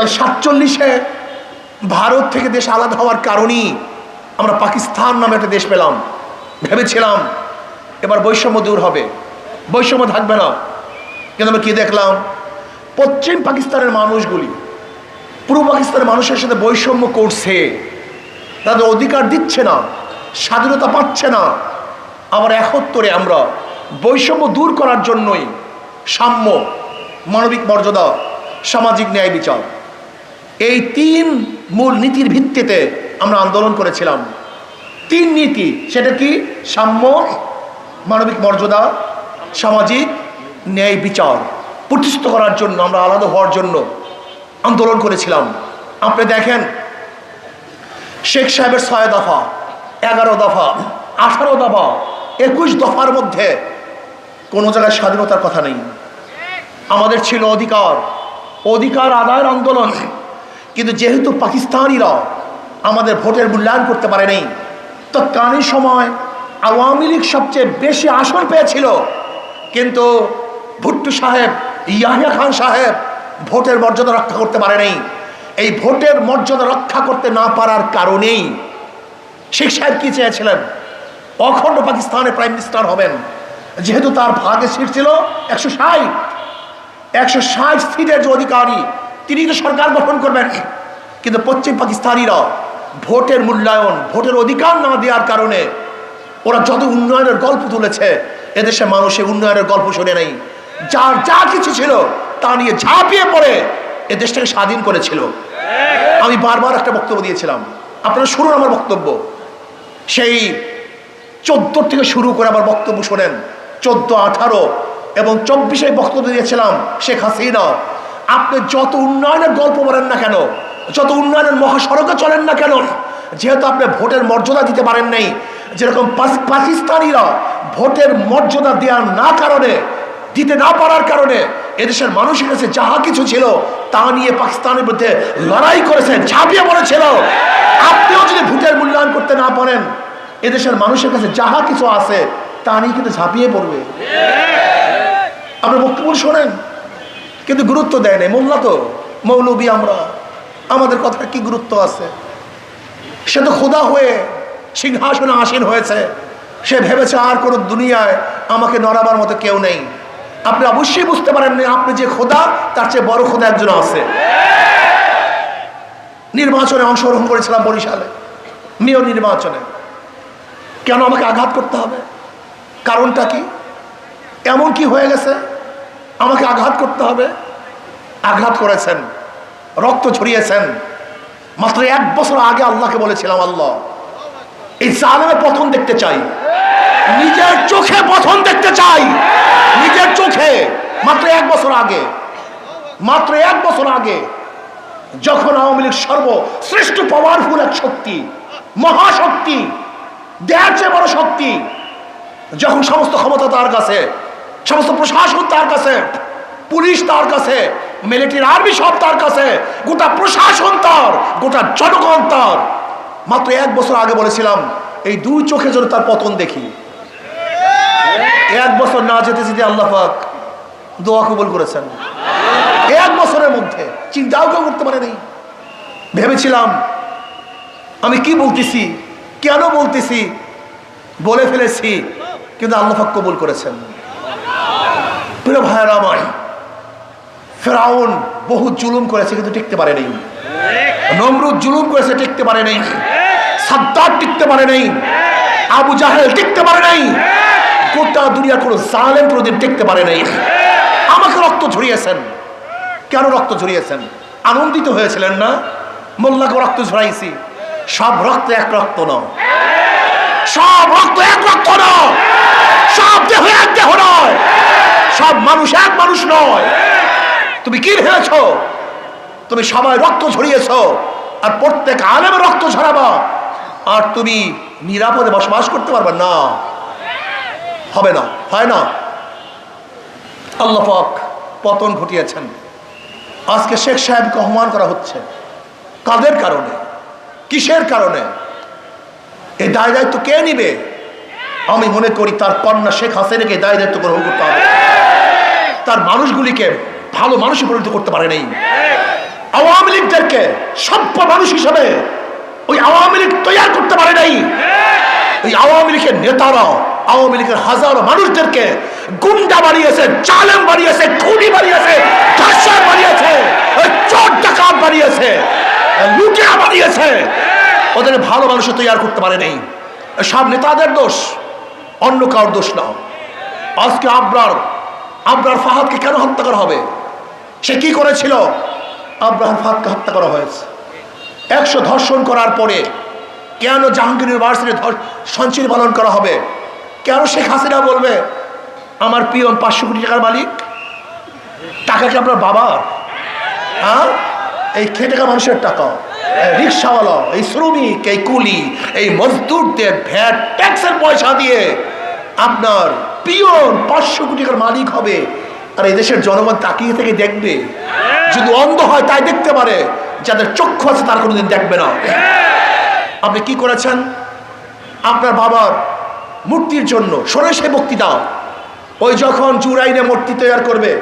তাহলে সাতচল্লিশে ভারত থেকে দেশ আলাদা হওয়ার কারণেই আমরা পাকিস্তান নামে একটা দেশ পেলাম। ভেবেছিলাম এবার বৈষম্য দূর হবে। বৈষম্য থাকবে না। কিন্তু আমরা কি দেখলাম? পশ্চিম পাকিস্তানের মানুষগুলি, পূর্ব পাকিস্তানের মানুষের সাথে বৈষম্য করছে। তাদের অধিকার দিচ্ছে না, স্বাধীনতা পাচ্ছে না। আবার একত্তরে আমরা বৈষম্য দূর করার জন্যই সাম্য, মানবিক মর্যাদা, সামাজিক ন্যায় বিচার। এই তিন মূল নীতির ভিত্তিতে আমরা আন্দোলন করেছিলাম। তিন নীতি, সেটা কি? সাম্য, মানবিক মর্যাদা, সামাজিক ন্যায় বিচার। প্রতিষ্ঠিত করার জন্য, আমরা আলাদা হওয়ার জন্য আন্দোলন করেছিলাম। আপনি দেখেন, শেখ সাহেবের ছয় দফা, এগারো দফা, আঠারো দফা, একুশ দফার মধ্যে কোনো জায়গায় স্বাধীনতার কথা নেই। আমাদের ছিল অধিকার। অধিকার আদায়ের আন্দোলন। কিন্তু যেহেতু পাকিস্তানিরা আমাদের ভোটের মূল্যায়ন করতে পারে নেই তৎকালীন সময় আওয়ামী লীগ সবচেয়ে বেশি আসন পেয়েছিল। কিন্তু ভুট্টু সাহেব, ইয়াহিয়া খান সাহেব ভোটের মর্যাদা রক্ষা করতে পারে নাই। এই ভোটের মর্যাদা রক্ষা করতে না পারার কারণেই শেখ সাহেব কি চেয়েছিলেন? অখণ্ড পাকিস্তানের প্রাইম মিনিস্টার হবেন। যেহেতু তার ভাগে সিট ছিল একশো ষাট। একশো ষাট সিটের যে অধিকারী তিনি কিন্তু সরকার গঠন করবেন। কিন্তু পশ্চিম পাকিস্তানিরা ভোটের মূল্যায়ন, ভোটের অধিকার না দেওয়ার কারণে ওরা যত উন্নয়নের গল্প তুলেছে, এদেশে মানুষের উন্নয়নের গল্প শুনে নেই। যার যা কিছু ছিল তা নিয়ে ঝাঁপিয়ে পড়ে এ দেশটাকে স্বাধীন করেছিল। আমি বারবার একটা বক্তব্য দিয়েছিলাম। আপনারা শুনুন আমার বক্তব্য। সেই চোদ্দ থেকে শুরু করে আমার বক্তব্য শোনেন। চোদ্দ, আঠারো এবং চব্বিশে বক্তব্য দিয়েছিলাম শেখ হাসিনা। আপনি যত উন্নয়নের গল্প বলেন না কেন, যত উন্নয়নের মহাসড়কে চলেন না কেন, যেহেতু আপনি ভোটের মর্যাদা দিতে পারেন নাই, যেরকম পাকিস্তানিরা ভোটের মর্যাদা দেওয়ার না কারণে, দিতে না পারার কারণে এদেশের মানুষের কাছে যাহা কিছু ছিল, তা নিয়ে পাকিস্তানের বিরুদ্ধে লড়াই করেছে, ঝাঁপিয়ে পড়েছিল। আপনিও যদি ভোটের মূল্যায়ন করতে না পারেন, এদেশের মানুষের কাছে যাহা কিছু আছে, তা নিয়ে কিন্তু ঝাঁপিয়ে পড়বে। আপনার বক্তব্য শোনেন? কিন্তু গুরুত্ব দেয় নাই। মোল্লা তো মৌলবী আমরা। আমাদের কথার কি গুরুত্ব আছে? সে তো খোদা হয়ে সিংহাসনে আসীন হয়েছে। সে ভেবেছে আর কোনো দুনিয়ায় আমাকে নড়াবার মতো কেউ নেই। আপনি অবশ্যই বুঝতে পারেন আপনি যে খোদা তার চেয়ে বড় খোদা একজন আছে। নির্বাচনে অংশগ্রহণ করেছিলাম বরিশালে, মেয়র নির্বাচনে। কেন আমাকে আঘাত করতে হবে? কারণটা কি? এমন কি হয়ে গেছে? আমাকে আঘাত করতে হবে। আঘাত করেছেন, রক্ত ছড়িয়েছেন মাত্র এক বছর আগে আল্লাহকে বলেছিলাম, আল্লাহ, এই জালেমের পথন দেখতে চাই। নিজের চোখে পথন দেখতে চাই। নিজের চোখে। মাত্র এক বছর আগে। মাত্র এক বছর আগে যখন আওয়ামী লীগ সর্বশ্রেষ্ঠ পাওয়ারফুল এক শক্তি, মহাশক্তি দেয়ার চেয়ে বড় শক্তি, যখন সমস্ত ক্ষমতা তার কাছে সমস্ত প্রশাসন তার কাছে, পুলিশ তার কাছে মিলিটারি আর্মি সব তার কাছে, গোটা প্রশাসন তার, গোটা জনগণ তার। মাত্র এক বছর আগে বলেছিলাম, এই দুই চোখে যেন তার পতন দেখি। এক বছর না যেতে যেতে আল্লাহাক দোয়া কবুল করেছেন। এক বছরের মধ্যে, চিন্তাও কেউ করতে পারেনি। ভেবেছিলাম, আমি কি বলতেছি, কেন বলতেছি, বলে ফেলেছি, কিন্তু আল্লাহ পাক কবুল করেছেন। প্রিয় ভাইয়েরা আমার ফেরাউন বহু জুলুম করেছে কিন্তু টিকতে পারে নেই নমরুদ জুলুম করেছে টিকতে পারে নেই সাদ্দার টিকতে পারে নেই আবু জাহেল টিকতে পারে নাই গোটা দুনিয়ার কোনো জালেম কোনোদিন টিকতে পারে নাই আমাকে রক্ত ঝরিয়েছেন। কেন রক্ত ঝরিয়েছেন? আনন্দিত হয়েছিলেন না? মোল্লাকে রক্ত ঝরাইছি। সব রক্ত এক রক্ত নয় সব রক্ত এক রক্ত নয় সব দেহ এক দেহ নয়। সব মানুষ এক মানুষ নয়। তুমি কি ভেবেছ? তুমি সবাই রক্ত ঝরিয়েছ আর প্রত্যেক আলেমে রক্ত ঝরাবা আর তুমি নিরাপদে বসবাস করতে পারবে না। হবে না, হয় না। আল্লাপাক পতন ঘটিয়েছেন। আজকে শেখ সাহেবকে অপমান করা হচ্ছে। কাদের কারণে? কিসের কারণে? এই দায় দায়িত্ব কে নিবে? আমি মনে করি তার কন্যা শেখ হাসিনাকে দায় দায়িত্ব গ্রহণ করতে হবে। তার মানুষগুলিকে ভালো মানুষে পরিণত করতে পারে নাই। আওয়ামী লীগ মানুষদেরকে সভ্য মানুষ হিসাবে ওই আওয়ামী লীগ তৈরি করতে পারে নাই। ওই আওয়ামী লীগের নেতারা, আওয়ামী লীগের হাজারো মানুষদেরকে গুন্ডা বানিয়েছে চালেম বানিয়েছে, খুনি বানিয়েছে ধর্ষণ বানিয়েছে চোর ডাকাত বানিয়েছে, লুটিয়া বানিয়েছে। ওদের ভালো মানুষ তৈরি করতে পারে নাই। সব নেতাদের দোষ, অন্য কারোর দোষ না। আজকে আবরার আবরার ফাহাদকে কেন হত্যা করা হবে? সে কি করেছিল? আব্রাহাম ফাহাদকে হত্যা করা হয়েছে। একশো ধর্ষণ করার পরে কেন জাহাঙ্গীর ইউনিভার্সিটি সঞ্চয় পালন করা হবে? কেন শেখ হাসিনা বলবে, আমার পিয়ন পাঁচশো কোটি টাকার মালিক, টাকা কি আপনার বাবার? হ্যাঁ? এই খেটে খাওয়া মানুষের টাকা। রিক্সাওয়ালা, এই শ্রমিক, এই কুলি, এই মজদুরদের ভ্যাট, ট্যাক্সের পয়সা দিয়ে আপনার পিয়ন পাঁচশো কোটি টাকার মালিক হবে। আর এই দেশের জনগণ তাকিয়ে থেকে দেখবে। যদি অন্ধ হয় তাই দেখতে পারে। যাদের চক্ষু আছে তার কোনোদিন দেখবে না। আপনি কি করেছেন? আপনার বাবার মূর্তির জন্য শোনে সে বক্তৃতা ওই যখন চুরাইনে মূর্তি তৈরি করবে,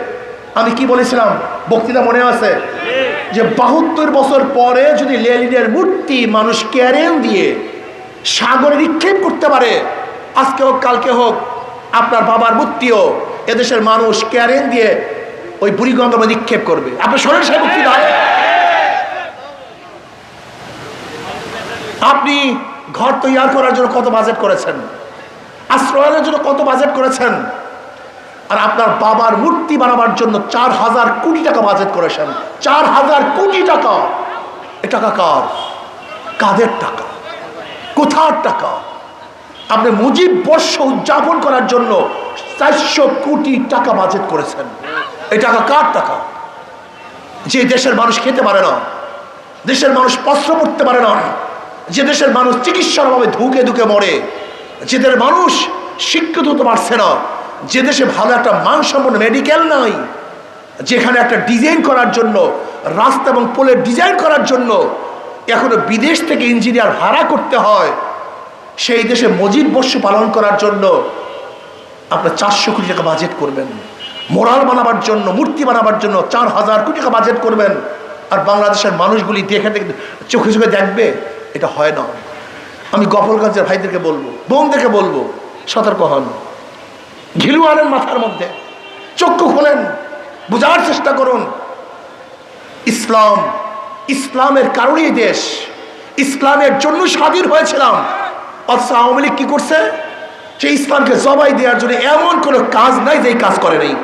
আমি কি বলেছিলাম? বক্তৃতা মনে আছে? যে বাহাত্তর বছর পরে যদি লেলিনের মূর্তি মানুষ ক্যারেন দিয়ে সাগরে নিক্ষেপ করতে পারে, আজকে হোক, কালকে হোক আপনার বাবার মূর্তিও এদেশের মানুষ ক্যারেন দিয়ে ওই বুড়িগঙ্গা নিক্ষেপ করবে। আপনি শোনেন সেই বক্তৃতা আপনি ঘর তৈরি করার জন্য কত বাজেট করেছেন? আশ্রয়ের জন্য কত বাজেট করেছেন? আর আপনার বাবার মূর্তি বানাবার জন্য চার হাজার কোটি টাকা বাজেট করেছেন। চার হাজার কোটি টাকা। এ টাকা কার? কাদের টাকা? কোথার টাকা? আপনি মুজিব বর্ষ উদযাপন করার জন্য চারশো কোটি টাকা বাজেট করেছেন। এই টাকা কার টাকা? যে দেশের মানুষ খেতে পারে না, দেশের মানুষ বস্ত্র পড়তে পারে না, যে দেশের মানুষ চিকিৎসার অভাবে ধুকে ধুকে মরে, যে দেশের মানুষ শিক্ষিত হতে পারছে না, যে দেশে ভালো একটা মানসম্পন্ন মেডিকেল নাই, যেখানে একটা ডিজাইন করার জন্য, রাস্তা এবং পোলের ডিজাইন করার জন্য এখনও বিদেশ থেকে ইঞ্জিনিয়ার ভাড়া করতে হয় সেই দেশে মজিদ বর্ষ পালন করার জন্য আপনার চারশো কোটি টাকা বাজেট করবেন। মোরাল বানাবার জন্য, মূর্তি বানাবার জন্য চার হাজার কোটি টাকা বাজেট করবেন। আর বাংলাদেশের মানুষগুলি দেখে দেখে চোখে চোখে দেখবে, এটা হয় না। আমি গফলগঞ্জের ভাইদেরকে বলব, বোনদেরকে বলব, সতর্ক হন। ঘিলু আনেন মাথার মধ্যে, চক্ষু খোলেন, বোঝার চেষ্টা করুন। ইসলাম, ইসলামের কারণেই দেশ, ইসলামের জন্য স্বাধীন হয়েছিলাম। অথচ আওয়ামী লীগ কি করছে? সেই ইসলামকে জবাই দেওয়ার জন্য এমন কোনো কাজ নাই যে কাজ করে নেই।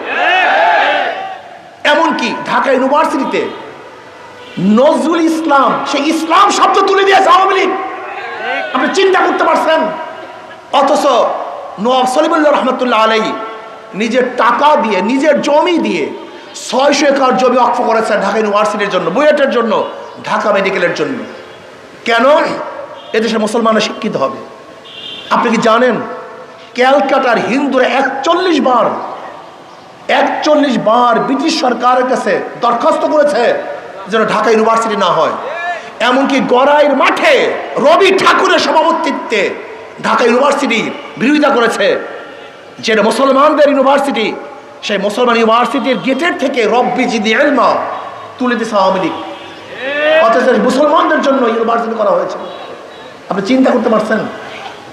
এমন কি ঢাকা ইউনিভার্সিটিতে নজরুল ইসলাম, সেই ইসলাম শব্দ তুলে দিয়েছে আওয়ামী লীগ। আপনি চিন্তা করতে পারছেন? অথচ নবাব সলিমুল্লাহ রহমতুল্লাহ আলাই নিজের টাকা দিয়ে, নিজের জমি দিয়ে ছয়শো একর জমি অক্ষ করেছেন ঢাকা ইউনিভার্সিটির জন্য, বুয়েটের জন্য, ঢাকা মেডিকেলের জন্য। কেন? এদেশের মুসলমানরা শিক্ষিত হবে। আপনি কি জানেন? ক্যালকাটার হিন্দুরা একচল্লিশ বার একচল্লিশ বার ব্রিটিশ সরকারের কাছে দরখাস্ত করেছে যেন ঢাকা ইউনিভার্সিটি না হয়। এমনকি গড়াইয়ের মাঠে রবি ঠাকুরের সভাপতিত্বে ঢাকা ইউনিভার্সিটি বিরোধিতা করেছে। যেটা মুসলমানদের ইউনিভার্সিটি, সেই মুসলমান ইউনিভার্সিটির গেটের থেকে রব্বি জিদি এলমা তুলে দিয়েছে আওয়ামী লীগ। অথচ মুসলমানদের জন্য ইউনিভার্সিটি করা হয়েছে। আপনি চিন্তা করতে পারছেন?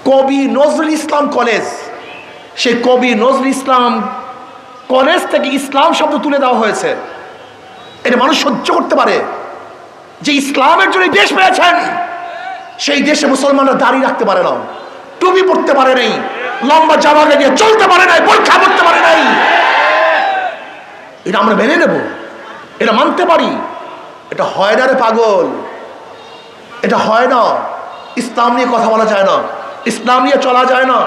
কবি নজরুল ইসলাম কলেজ। সেই কবি নজরুল ইসলাম কলেজ থেকে ইসলাম শব্দ তুলে দেওয়া হয়েছে। এটা মানুষ সহ্য করতে পারে। যে ইসলামের জন্য দেশ পেয়েছেন, সেই দেশে মুসলমানরা দাঁড়িয়ে রাখতে পারে না, টুপি পড়তে পারে নাই, লম্বা জামা নিয়ে চলতে পারে নাই পরীক্ষা করতে পারে নাই। এটা আমরা মেনে নেব, এটা মানতে পারি। এটা হয় না রে পাগল, এটা হয় না। ইসলাম নিয়ে কথা বলা যায় না। ইসলাম নিয়ে চলা যায় না।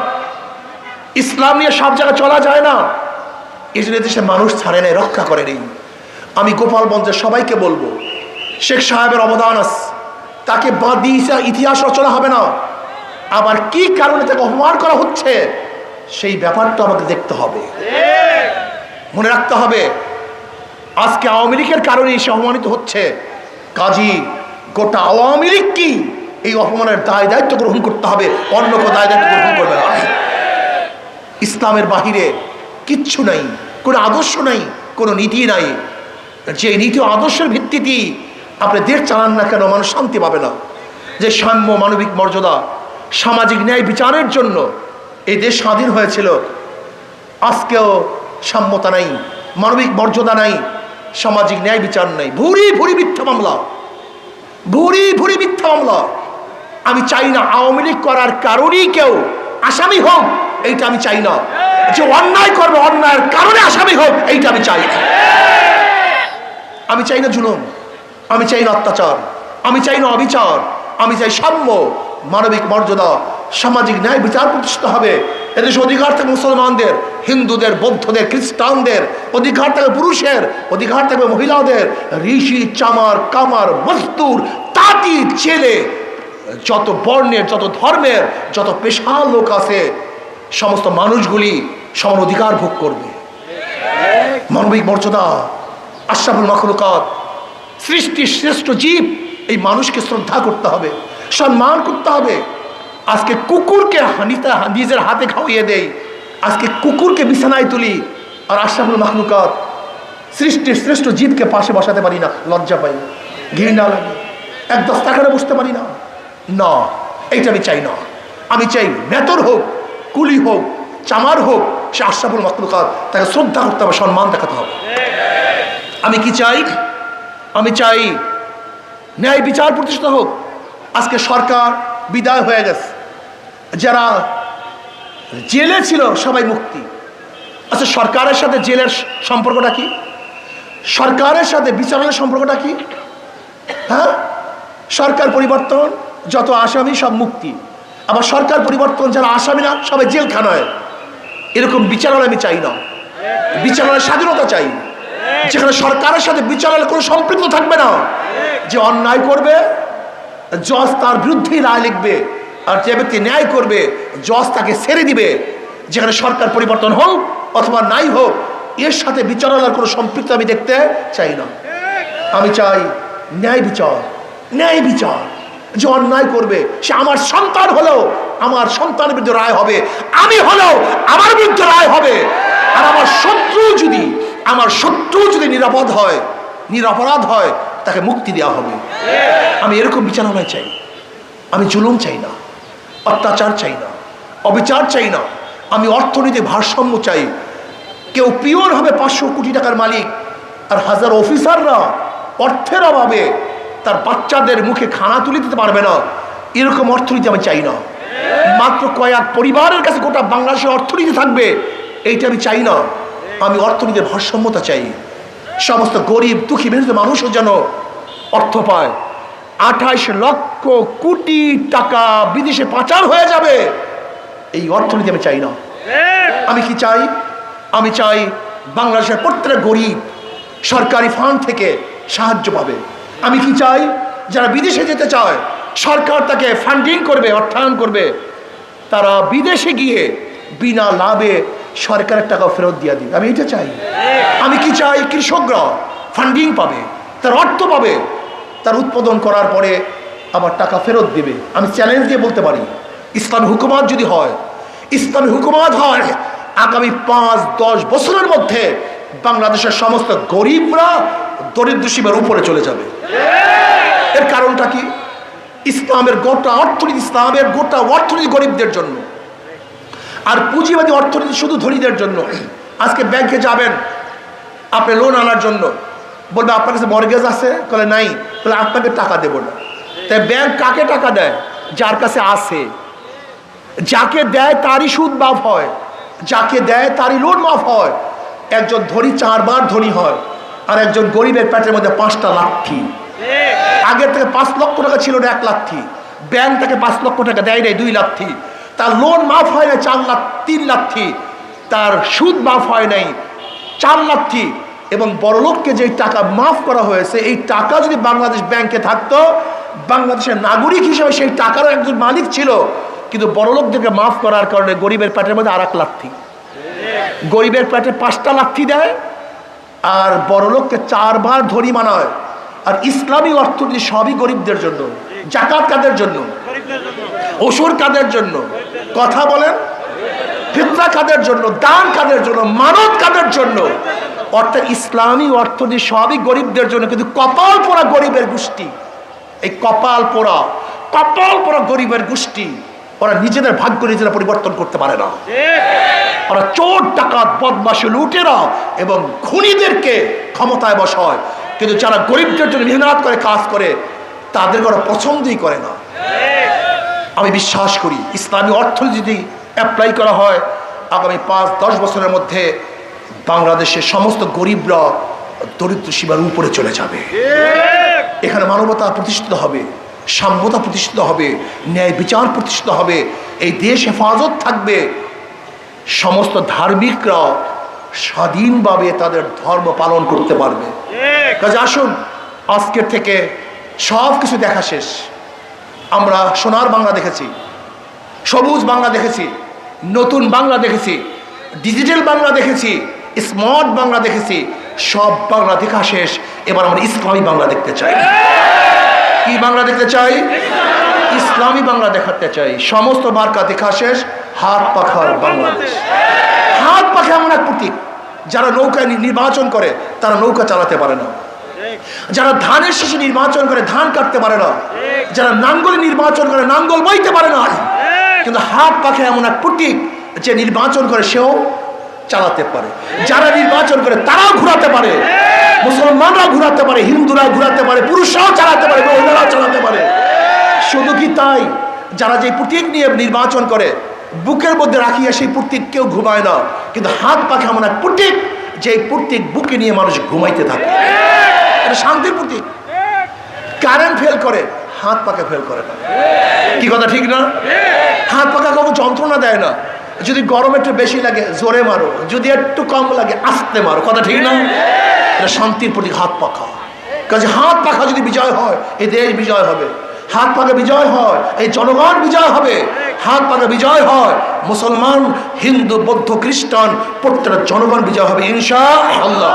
ইসলাম নিয়ে সব জায়গায় চলা যায় না। এই জন্য দেশে মানুষ ছাড়ে নেই, রক্ষা করে নেই। আমি গোপালগঞ্জের সবাইকে বলব, শেখ সাহেবের অবদান আছে। তাকে বাদ দিয়ে ইতিহাস রচনা হবে না। আবার কি কারণে তাকে অপমান করা হচ্ছে, সেই ব্যাপারটা আমাকে দেখতে হবে। মনে রাখতে হবে, আজকে আওয়ামী লীগের কারণে সে অপমানিত হচ্ছে। কাজী, গোটা আওয়ামী লীগ কি? এই অপমানের দায় দায়িত্ব গ্রহণ করতে হবে অন্য কোনো দায় দায়িত্ব গ্রহণ করবে না। ইসলামের বাহিরে কিচ্ছু নাই, কোনো আদর্শ নাই, কোনো নীতি নাই। যে নীতি আদর্শের ভিত্তিতে আপনি দেশ চালান না কেন, মানুষ শান্তি পাবে না। যে সাম্য মানবিক মর্যাদা, সামাজিক ন্যায় বিচারের জন্য এই দেশ স্বাধীন হয়েছিল, আজকেও সাম্যতা নাই, মানবিক মর্যাদা নাই, সামাজিক ন্যায় বিচার নাই। ভুরি ভুরি মিথ্যা মামলা, ভুরি ভুরি মিথ্যা মামলা। আমি চাই না আওয়ামী লীগ করার কারণেই কেউ আসামি হোক, এইটা আমি চাই না। যে অন্যায় করবে অন্যায়ের কারণে আসামি হোক, এইটা আমি চাই না। আমি চাই না জুলুম, আমি চাই না অত্যাচার, আমি চাই না অবিচার, আমি চাই সাম্য, মানবিক মর্যাদা, সামাজিক ন্যায় বিচার প্রতিষ্ঠিত হবে। এদেশে অধিকার থাকবে মুসলমানদের, হিন্দুদের, বৌদ্ধদের, খ্রিস্টানদের, অধিকার থাকবে পুরুষের, অধিকার থাকবে মহিলাদের, ঋষি, চামার, কামার, মজদুর, তাঁতি, ছেলে যত বর্ণের, যত ধর্মের, যত পেশার লোক আছে, সমস্ত মানুষগুলি সমান অধিকার ভোগ করবে। মানবিক মর্যাদা, আশরাফুল মখলুকাত, সৃষ্টির শ্রেষ্ঠ জীব, এই মানুষকে শ্রদ্ধা করতে হবে, সম্মান করতে হবে। আজকে কুকুরকে হানিতা, নিজের হাতে খাওয়িয়ে দেই। আজকে কুকুরকে বিছানায় তুলি, আর আশরাফুল মখলুকাত সৃষ্টির শ্রেষ্ঠ জীবকে পাশে বসাতে পারি না, লজ্জা পাই ঘৃণা লাগে, এক দস্তাখানে বসতে পারি না। না, এইটা আমি চাই না। আমি চাই মেতর হোক, কুলি হোক, চামার হোক, সে আশরাফুল মখলুকাত, তাকে শ্রদ্ধা করতে হবে, সম্মান দেখাতে হবে। আমি কি চাই? আমি চাই ন্যায় বিচার প্রতিষ্ঠিত হোক। আজকে সরকার বিদায় হয়ে গেছে। যারা জেলে ছিল, সবাই মুক্তি। আচ্ছা সরকারের সাথে জেলের সম্পর্কটা কি? সরকারের সাথে বিচারের সম্পর্কটা কি? হ্যাঁ? সরকার পরিবর্তন? যত আসামি, সব মুক্তি। আবার সরকার পরিবর্তন যারা আসামি না, সবাই জেলখানায়। এরকম বিচারালয় আমি চাই না। বিচারালয়ের স্বাধীনতা চাই। যেখানে সরকারের সাথে বিচারালয় কোনো সম্পৃক্ত থাকবে না। যে অন্যায় করবে, জজ তার বিরুদ্ধেই রায় লিখবে, আর যে ব্যক্তি ন্যায় করবে, জজ তাকে ছেড়ে দিবে। যেখানে সরকার পরিবর্তন হোক অথবা নাই হোক, এর সাথে বিচারালয়ের কোনো সম্পৃক্ত আমি দেখতে চাই না। আমি চাই ন্যায় বিচার ন্যায় বিচার। যে অন্যায় করবে, সে আমার সন্তান হলেও আমার সন্তানের বিরুদ্ধে রায় হবে। আমি হলেও আমার বিরুদ্ধে রায় হবে। আর আমার শত্রু যদি, আমার শত্রু যদি নিরাপদ হয়, নিরাপরাধ হয়, তাকে মুক্তি দেওয়া হবে। আমি এরকম বিচারালয় চাই আমি জুলুম চাই না। অত্যাচার চাই না। অবিচার চাই না। আমি অর্থনীতি ভারসাম্য চাই। কেউ পিওর হবে পাঁচশো কোটি টাকার মালিক। আর হাজার অফিসাররা অর্থের অভাবে তার বাচ্চাদের মুখে খানা তুলে দিতে পারবে না। এরকম অর্থনীতি আমি চাই না। মাত্র কয়েক পরিবারের কাছে গোটা বাংলাদেশের অর্থনীতি থাকবে, এইটা আমি চাই না। আমি অর্থনীতির ভারসাম্যতা চাই। সমস্ত গরিব, দুঃখী মেহনত মানুষও যেন অর্থ পায়। আঠাইশ লক্ষ কোটি টাকা বিদেশে পাচার হয়ে যাবে, এই অর্থনীতি আমি চাই না। আমি কি চাই? আমি চাই বাংলাদেশের প্রত্যেক গরিব সরকারি ফান্ড থেকে সাহায্য পাবে। আমি কি চাই? যারা বিদেশে যেতে চায়, সরকার তাকে ফান্ডিং করবে, অর্থায়ন করবে। তারা বিদেশে গিয়ে বিনা লাভে সরকারের টাকা ফেরত দিয়ে দিবে আমি এটা চাই। আমি কি চাই? কৃষকরা ফান্ডিং পাবে, তার অর্থ পাবে, তার উৎপাদন করার পরে আবার টাকা ফেরত দেবে। আমি চ্যালেঞ্জ দিয়ে বলতে পারি, ইসলাম হুকুমাত যদি হয়, ইসলামী হুকুমাত হয়, আগামী পাঁচ, দশ বছরের মধ্যে বাংলাদেশের সমস্ত গরিবরা দরিদ্র সীমার উপরে চলে যাবে। এর কারণটা কি? ইসলামের গোটা অর্থনীতি ইসলামের গোটা অর্থনীতি গরিবদের জন্য। আর পুঁজিবাদী অর্থনীতি শুধু ধনীদের জন্য। আজকে ব্যাংকে যাবেন আপনি লোন আনার জন্য। বলবে আপনার কাছে মর্গেজ আছে? বলে নাই। তাহলে আপনাকে টাকা দেবো না। তাই ব্যাংক কাকে টাকা দেয়? যার কাছে আছে। যাকে দেয় তারই সুদ মাফ হয়। যাকে দেয় তারই লোন মাফ হয়। একজন ধনী চারবার ধনী হয়। আর একজন গরিবের পেটের মধ্যে পাঁচটা লাঠি। আগের থেকে পাঁচ লক্ষ টাকা ছিল না এক লাখি ব্যাংক থেকে পাঁচ লক্ষ টাকা দেয় নাই, দুই লাখি তার লোন মাফ হয় নাই, চার লাখ তিন লাখি তার সুদ মাফ হয় নাই, চার লাখি এবং বড়লোককে যে টাকা মাফ করা হয়েছে, এই টাকা যদি বাংলাদেশ ব্যাংকে থাকতো, বাংলাদেশের নাগরিক হিসেবে সেই টাকারও একজন মালিক ছিল। কিন্তু বড়লোকদেরকে মাফ করার কারণে গরিবের পেটের মধ্যে আর এক লাঠি। গরিবের পেটে পাঁচটা লাঠি দেয় আর বড়লোককে চারবার ধরি মানায়। আর ইসলামী অর্থনীতি সবই গরিবদের জন্য জাকাত কাদের জন্য ওষুর কাদের জন্য, কথা বলেন ফিতরা কাদের জন্য, দান কাদের জন্য, মানত কাদের জন্য, অর্থাৎ ইসলামী অর্থনীতি সবই গরিবদের জন্য, কিন্তু কপাল পোড়া গরিবের গোষ্ঠী, এই কপাল পোড়া কপাল পোড়া গরিবের গোষ্ঠী ওরা নিজেদের ভাগ্য নিজেরা পরিবর্তন করতে পারে না। ওরা চোর, ডাকাত বদমাসী লুটেরা এবং খুনিদেরকে ক্ষমতায় বসায়। কিন্তু যারা গরিবদের জন্য মেহনত করে, কাজ করে, তাদেরকে ওরা পছন্দই করে না। আমি বিশ্বাস করি, ইসলামী অর্থনীতি যদি অ্যাপ্লাই করা হয়, আগামী পাঁচ, দশ বছরের মধ্যে বাংলাদেশের সমস্ত গরিবরা দরিদ্র সীমার উপরে চলে যাবে। এখানে মানবতা প্রতিষ্ঠিত হবে। সাম্যতা প্রতিষ্ঠিত হবে ন্যায় বিচার প্রতিষ্ঠিত হবে এই দেশ হেফাজত থাকবে। সমস্ত ধার্মিকরা স্বাধীনভাবে তাদের ধর্ম পালন করতে পারবে। কাজে আসুন আজকের থেকে সব কিছু দেখা শেষ। আমরা সোনার বাংলা দেখেছি সবুজ বাংলা দেখেছি নতুন বাংলা দেখেছি ডিজিটাল বাংলা দেখেছি স্মার্ট বাংলা দেখেছি সব বাংলা দেখা শেষ। এবার আমরা ইসলামী বাংলা দেখতে চাই। কি বাংলা দেখতে চাই? ইসলামী বাংলা দেখাতে চাই। সমস্ত মার্কা দেখা শেষ, হাত পাখার বাংলাদেশ। হাত পাখা এমন এক প্রতীক, যারা নৌকায় নি- নির্বাচন করে, তারা নৌকা চালাতে পারে না। যারা ধানের শেষে নির্বাচন করে, ধান কাটতে পারে না। যারা নাঙ্গলে নির্বাচন করে, নাঙ্গল বইতে পারে না। কিন্তু হাত পাখে এমন এক প্রতীক, যে নির্বাচন করে সেও চালাতে পারে। যারা নির্বাচন করে, তারাও ঘোরাতে পারে। মুসলমানরা ঘোরাতে পারে, হিন্দুরা ঘোরাতে পারে, পুরুষরাও চালাতে পারে, মহিলারাও চালাতে পারে। শুধু কি তাই? যারা যে প্রতীক নিয়ে নির্বাচন করে, বুকের মধ্যে রাখিয়া সেই প্রতীক কেউ ঘুমায় না। কিন্তু হাত পাখে এমন এক প্রতীক যে প্রতীক বুকে নিয়ে মানুষ ঘুমাইতে থাকে। এটা শান্তির প্রতীক কারেন্ট ফেল করে, হাত পাকে ফেল করে না। কি কথা, ঠিক না? হাত পাকা কখনো যন্ত্রণা দেয় না। যদি গরম একটু বেশি লাগে, জোরে মারো। যদি একটু কম লাগে, আস্তে মারো। কথা ঠিক না? এটা শান্তির প্রতীক হাত পাখা। কাজে হাত পাখা যদি বিজয় হয়, এই দেশ বিজয় হবে। হাত পাখা বিজয় হয়, এই জনগণ বিজয় হবে। হাত পাখা বিজয় হয়, মুসলমান, হিন্দু, বৌদ্ধ, খ্রিস্টান, প্রত্যেকটা জনগণ বিজয় হবে ইনশা আল্লাহ